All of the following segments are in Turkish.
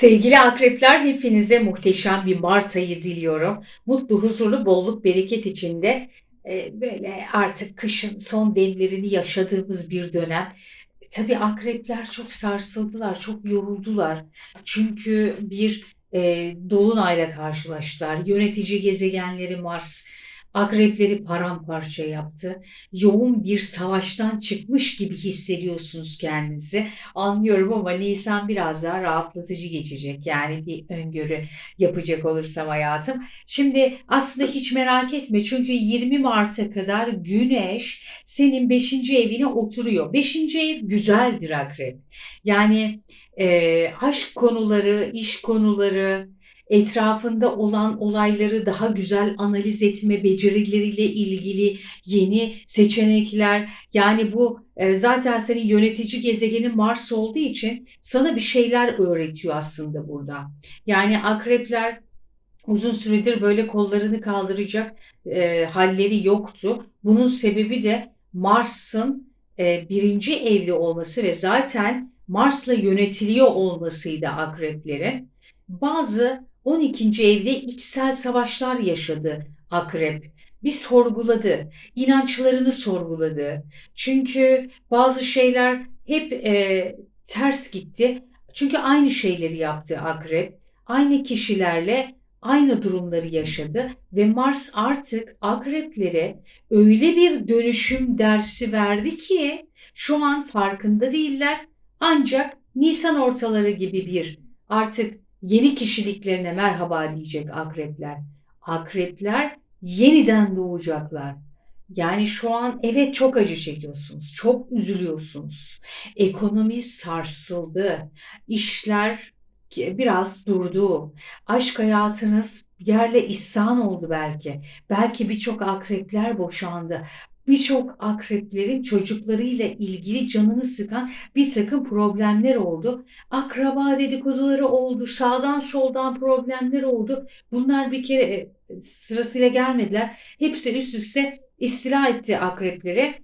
Sevgili akrepler hepinize muhteşem bir Mart ayı diliyorum. Mutlu, huzurlu, bolluk, bereket içinde e, böyle artık kışın son demlerini yaşadığımız bir dönem. Tabii akrepler çok sarsıldılar, çok yoruldular. Çünkü bir e, dolunayla karşılaştılar. Yönetici gezegenleri Mars akrepleri paramparça yaptı. Yoğun bir savaştan çıkmış gibi hissediyorsunuz kendinizi. Anlıyorum ama Nisan biraz daha rahatlatıcı geçecek. Yani bir öngörü yapacak olursam hayatım. Şimdi aslında hiç merak etme çünkü 20 Mart'a kadar Güneş senin 5. evine oturuyor. 5. ev güzeldir akrep. Yani e, aşk konuları, iş konuları, etrafında olan olayları daha güzel analiz etme becerileriyle ilgili yeni seçenekler yani bu e, zaten senin yönetici gezegenin Mars olduğu için sana bir şeyler öğretiyor aslında burada. Yani akrepler uzun süredir böyle kollarını kaldıracak e, halleri yoktu. Bunun sebebi de Mars'ın e, birinci evli olması ve zaten Mars'la yönetiliyor olmasıydı akreplerin. Bazı 12. evde içsel savaşlar yaşadı akrep. Bir sorguladı, inançlarını sorguladı. Çünkü bazı şeyler hep e, ters gitti. Çünkü aynı şeyleri yaptı akrep. Aynı kişilerle aynı durumları yaşadı ve Mars artık akreplere öyle bir dönüşüm dersi verdi ki şu an farkında değiller. Ancak Nisan ortaları gibi bir artık yeni kişiliklerine merhaba diyecek akrepler. Akrepler yeniden doğacaklar. Yani şu an evet çok acı çekiyorsunuz, çok üzülüyorsunuz. Ekonomi sarsıldı, işler biraz durdu. Aşk hayatınız yerle ihsan oldu belki. Belki birçok akrepler boşandı birçok akreplerin çocuklarıyla ilgili canını sıkan bir takım problemler oldu. Akraba dedikoduları oldu, sağdan soldan problemler oldu. Bunlar bir kere e, sırasıyla gelmediler. Hepsi üst üste istila etti akrepleri.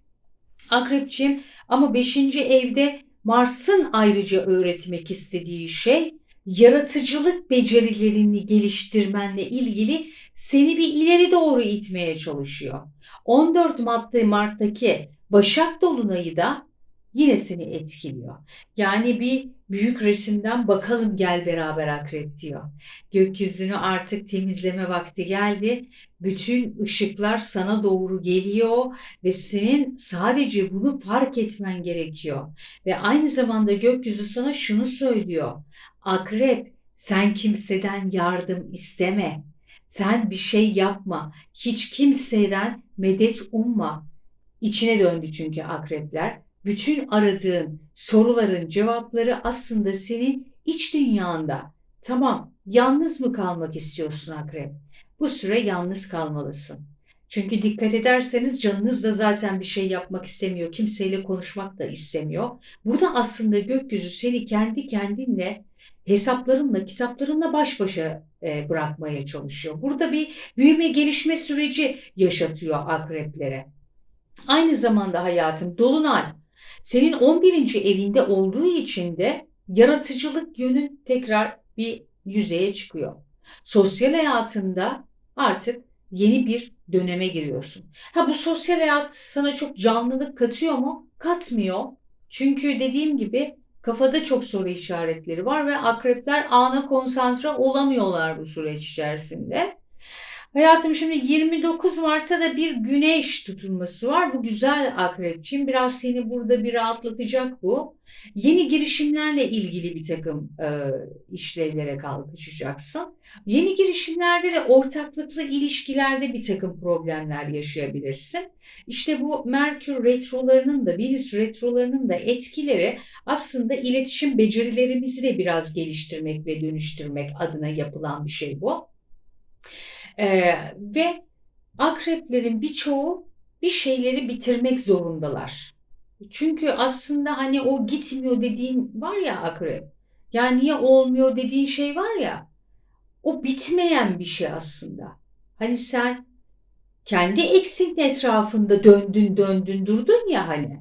Akrepçim ama 5. evde Mars'ın ayrıca öğretmek istediği şey yaratıcılık becerilerini geliştirmenle ilgili seni bir ileri doğru itmeye çalışıyor. 14 Mart'ta Mart'taki Başak Dolunay'ı da yine seni etkiliyor. Yani bir büyük resimden bakalım gel beraber akrep diyor. Gökyüzünü artık temizleme vakti geldi. Bütün ışıklar sana doğru geliyor ve senin sadece bunu fark etmen gerekiyor. Ve aynı zamanda gökyüzü sana şunu söylüyor. Akrep sen kimseden yardım isteme. Sen bir şey yapma. Hiç kimseden medet umma. İçine döndü çünkü akrepler. Bütün aradığın soruların cevapları aslında senin iç dünyanda. Tamam, yalnız mı kalmak istiyorsun akrep? Bu süre yalnız kalmalısın. Çünkü dikkat ederseniz canınız da zaten bir şey yapmak istemiyor. Kimseyle konuşmak da istemiyor. Burada aslında gökyüzü seni kendi kendinle hesaplarınla, kitaplarınla baş başa e, bırakmaya çalışıyor. Burada bir büyüme, gelişme süreci yaşatıyor akreplere. Aynı zamanda hayatım dolunay senin 11. evinde olduğu için de yaratıcılık yönün tekrar bir yüzeye çıkıyor. Sosyal hayatında artık yeni bir döneme giriyorsun. Ha bu sosyal hayat sana çok canlılık katıyor mu? Katmıyor. Çünkü dediğim gibi Kafada çok soru işaretleri var ve akrepler ana konsantre olamıyorlar bu süreç içerisinde. Hayatım şimdi 29 Mart'ta da bir güneş tutulması var. Bu güzel akrepçim. Biraz seni burada bir rahatlatacak bu. Yeni girişimlerle ilgili bir takım e, işlevlere kalkışacaksın. Yeni girişimlerde ve ortaklıklı ilişkilerde bir takım problemler yaşayabilirsin. İşte bu Merkür retrolarının da Venüs retrolarının da etkileri aslında iletişim becerilerimizi de biraz geliştirmek ve dönüştürmek adına yapılan bir şey bu. Ee, ve akreplerin birçoğu bir şeyleri bitirmek zorundalar. Çünkü aslında hani o gitmiyor dediğin var ya akrep. Yani niye olmuyor dediğin şey var ya. O bitmeyen bir şey aslında. Hani sen kendi eksin etrafında döndün döndün durdun ya hani.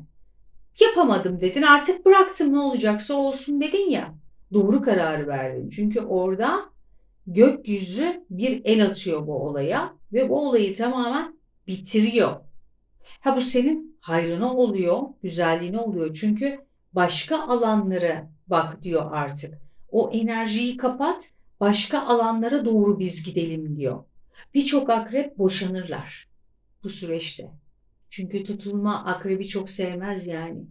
Yapamadım dedin artık bıraktım ne olacaksa olsun dedin ya. Doğru kararı verdin. Çünkü orada gökyüzü bir el atıyor bu olaya ve bu olayı tamamen bitiriyor. Ha bu senin hayrına oluyor, güzelliğine oluyor. Çünkü başka alanlara bak diyor artık. O enerjiyi kapat, başka alanlara doğru biz gidelim diyor. Birçok akrep boşanırlar bu süreçte. Çünkü tutulma akrebi çok sevmez yani.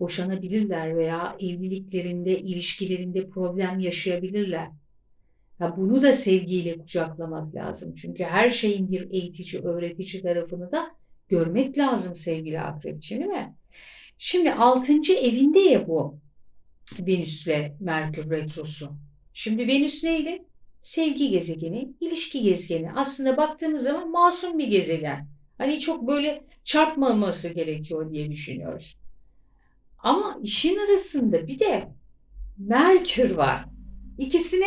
Boşanabilirler veya evliliklerinde, ilişkilerinde problem yaşayabilirler. Ha bunu da sevgiyle kucaklamak lazım. Çünkü her şeyin bir eğitici, öğretici tarafını da görmek lazım sevgili akrepçi değil mi? Şimdi 6. evinde ya bu Venüs'le Merkür retrosu. Şimdi Venüs neydi? Sevgi gezegeni, ilişki gezegeni. Aslında baktığımız zaman masum bir gezegen. Hani çok böyle çarpmaması gerekiyor diye düşünüyoruz. Ama işin arasında bir de Merkür var. İkisine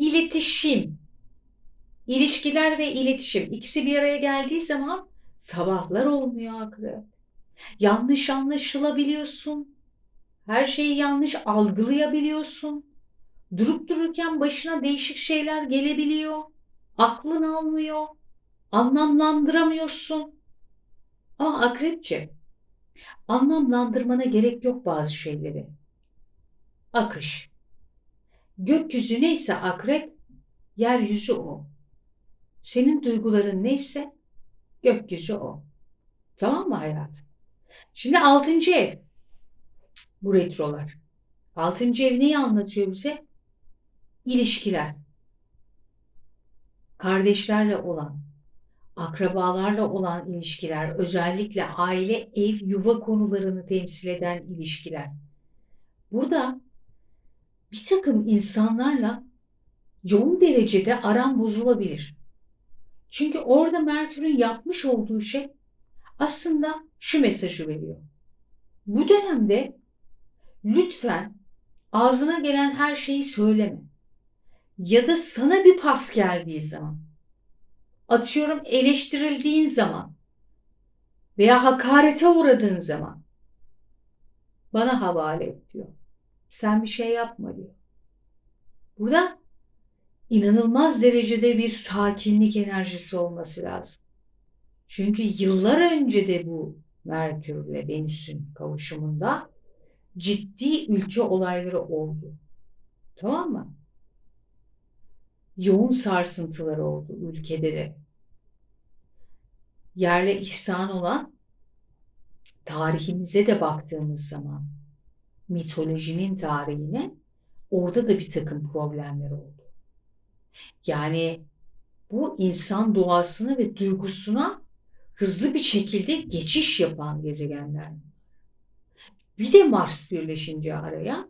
iletişim, ilişkiler ve iletişim ikisi bir araya geldiği zaman sabahlar olmuyor akrep. Yanlış anlaşılabiliyorsun. Her şeyi yanlış algılayabiliyorsun. Durup dururken başına değişik şeyler gelebiliyor. Aklın almıyor. Anlamlandıramıyorsun. Ama akrepçe anlamlandırmana gerek yok bazı şeyleri. Akış. Gökyüzü neyse akrep, yeryüzü o. Senin duyguların neyse gökyüzü o. Tamam mı hayatım? Şimdi altıncı ev. Bu retrolar. Altıncı ev neyi anlatıyor bize? İlişkiler. Kardeşlerle olan, akrabalarla olan ilişkiler, özellikle aile, ev, yuva konularını temsil eden ilişkiler. Burada bir takım insanlarla yoğun derecede aram bozulabilir. Çünkü orada Merkür'ün yapmış olduğu şey aslında şu mesajı veriyor. Bu dönemde lütfen ağzına gelen her şeyi söyleme. Ya da sana bir pas geldiği zaman, atıyorum eleştirildiğin zaman veya hakarete uğradığın zaman bana havale et diyor. Sen bir şey yapma diyor. Burada inanılmaz derecede bir sakinlik enerjisi olması lazım. Çünkü yıllar önce de bu Merkür ile Venüs'ün kavuşumunda ciddi ülke olayları oldu. Tamam mı? Yoğun sarsıntıları oldu ülkede de. Yerle ihsan olan tarihimize de baktığımız zaman mitolojinin tarihine orada da bir takım problemler oldu. Yani bu insan doğasına ve duygusuna hızlı bir şekilde geçiş yapan gezegenler. Bir de Mars birleşince araya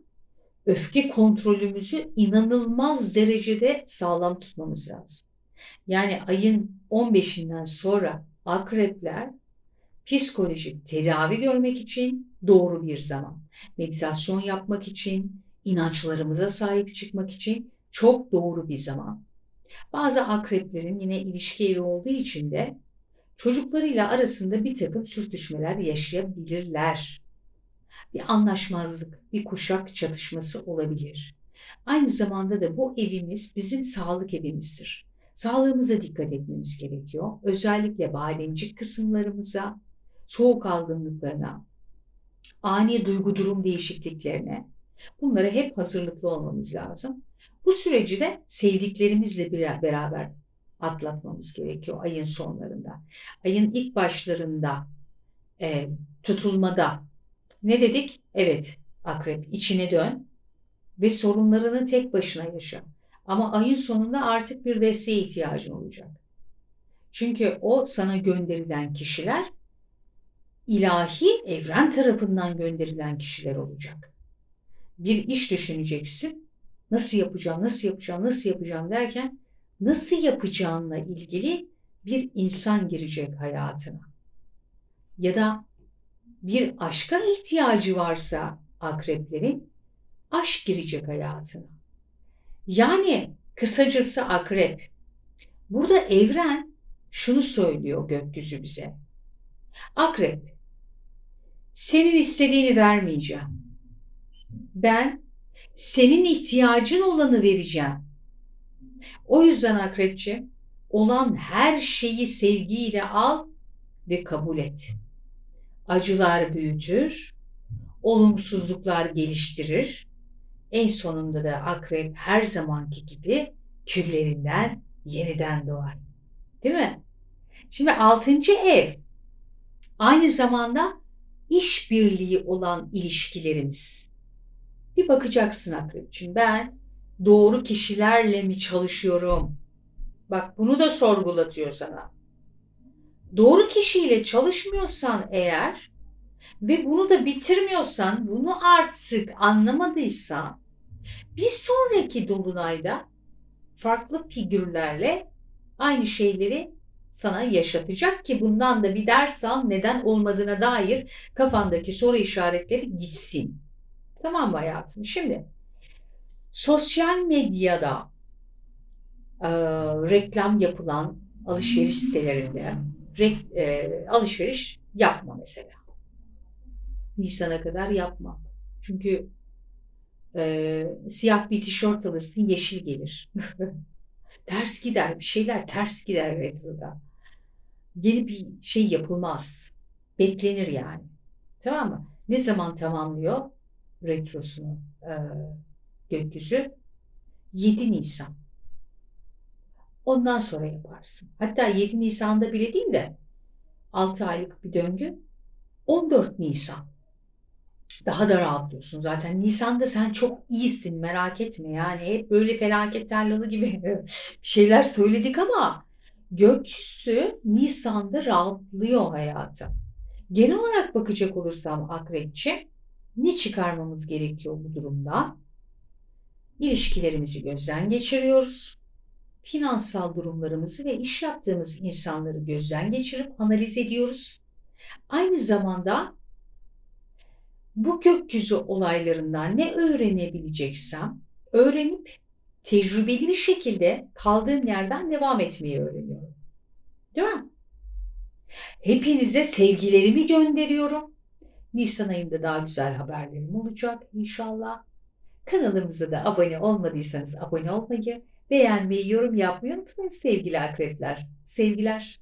öfke kontrolümüzü inanılmaz derecede sağlam tutmamız lazım. Yani ayın 15'inden sonra akrepler psikolojik tedavi görmek için doğru bir zaman. Meditasyon yapmak için, inançlarımıza sahip çıkmak için çok doğru bir zaman. Bazı akreplerin yine ilişki evi olduğu için de çocuklarıyla arasında bir takım sürtüşmeler yaşayabilirler. Bir anlaşmazlık, bir kuşak çatışması olabilir. Aynı zamanda da bu evimiz bizim sağlık evimizdir. Sağlığımıza dikkat etmemiz gerekiyor. Özellikle bademcik kısımlarımıza, soğuk algınlıklarına, ani duygu durum değişikliklerine bunlara hep hazırlıklı olmamız lazım. Bu süreci de sevdiklerimizle beraber atlatmamız gerekiyor ayın sonlarında. Ayın ilk başlarında e, tutulmada ne dedik? Evet akrep içine dön ve sorunlarını tek başına yaşa. Ama ayın sonunda artık bir desteğe ihtiyacın olacak. Çünkü o sana gönderilen kişiler ilahi evren tarafından gönderilen kişiler olacak. Bir iş düşüneceksin. Nasıl yapacağım, nasıl yapacağım, nasıl yapacağım derken nasıl yapacağınla ilgili bir insan girecek hayatına. Ya da bir aşka ihtiyacı varsa akreplerin aşk girecek hayatına. Yani kısacası akrep. Burada evren şunu söylüyor gökyüzü bize. Akrep, senin istediğini vermeyeceğim. Ben Senin ihtiyacın olanı vereceğim. O yüzden akrepçi olan her şeyi sevgiyle al ve kabul et. Acılar büyütür, olumsuzluklar geliştirir. En sonunda da akrep her zamanki gibi küllerinden yeniden doğar. Değil mi? Şimdi altıncı ev aynı zamanda işbirliği olan ilişkilerimiz. Bir bakacaksın akrepçim ben doğru kişilerle mi çalışıyorum? Bak bunu da sorgulatıyor sana. Doğru kişiyle çalışmıyorsan eğer ve bunu da bitirmiyorsan, bunu artık anlamadıysan bir sonraki dolunayda farklı figürlerle aynı şeyleri sana yaşatacak ki bundan da bir ders al neden olmadığına dair kafandaki soru işaretleri gitsin. Tamam mı hayatım? Şimdi sosyal medyada e, reklam yapılan alışveriş sitelerinde rek- e, alışveriş yapma mesela. Nisan'a kadar yapma. Çünkü e, siyah bir tişört alırsın yeşil gelir. ters gider bir şeyler ters gider retroda. Yeni bir şey yapılmaz. Beklenir yani. Tamam mı? Ne zaman tamamlıyor retrosunu e, gökyüzü? 7 Nisan. Ondan sonra yaparsın. Hatta 7 Nisan'da bile değil de 6 aylık bir döngü 14 Nisan. Daha da rahatlıyorsun zaten. Nisan'da sen çok iyisin merak etme. Yani hep böyle felaket tellalı gibi şeyler söyledik ama gökyüzü Nisan'da rahatlıyor hayatım. Genel olarak bakacak olursam akrepçi ne çıkarmamız gerekiyor bu durumda? İlişkilerimizi gözden geçiriyoruz. Finansal durumlarımızı ve iş yaptığımız insanları gözden geçirip analiz ediyoruz. Aynı zamanda bu gökyüzü olaylarından ne öğrenebileceksem öğrenip tecrübeli bir şekilde kaldığım yerden devam etmeyi öğreniyorum. Değil mi? Hepinize sevgilerimi gönderiyorum. Nisan ayında daha güzel haberlerim olacak inşallah. Kanalımıza da abone olmadıysanız abone olmayı, beğenmeyi, yorum yapmayı unutmayın sevgili akrepler. Sevgiler.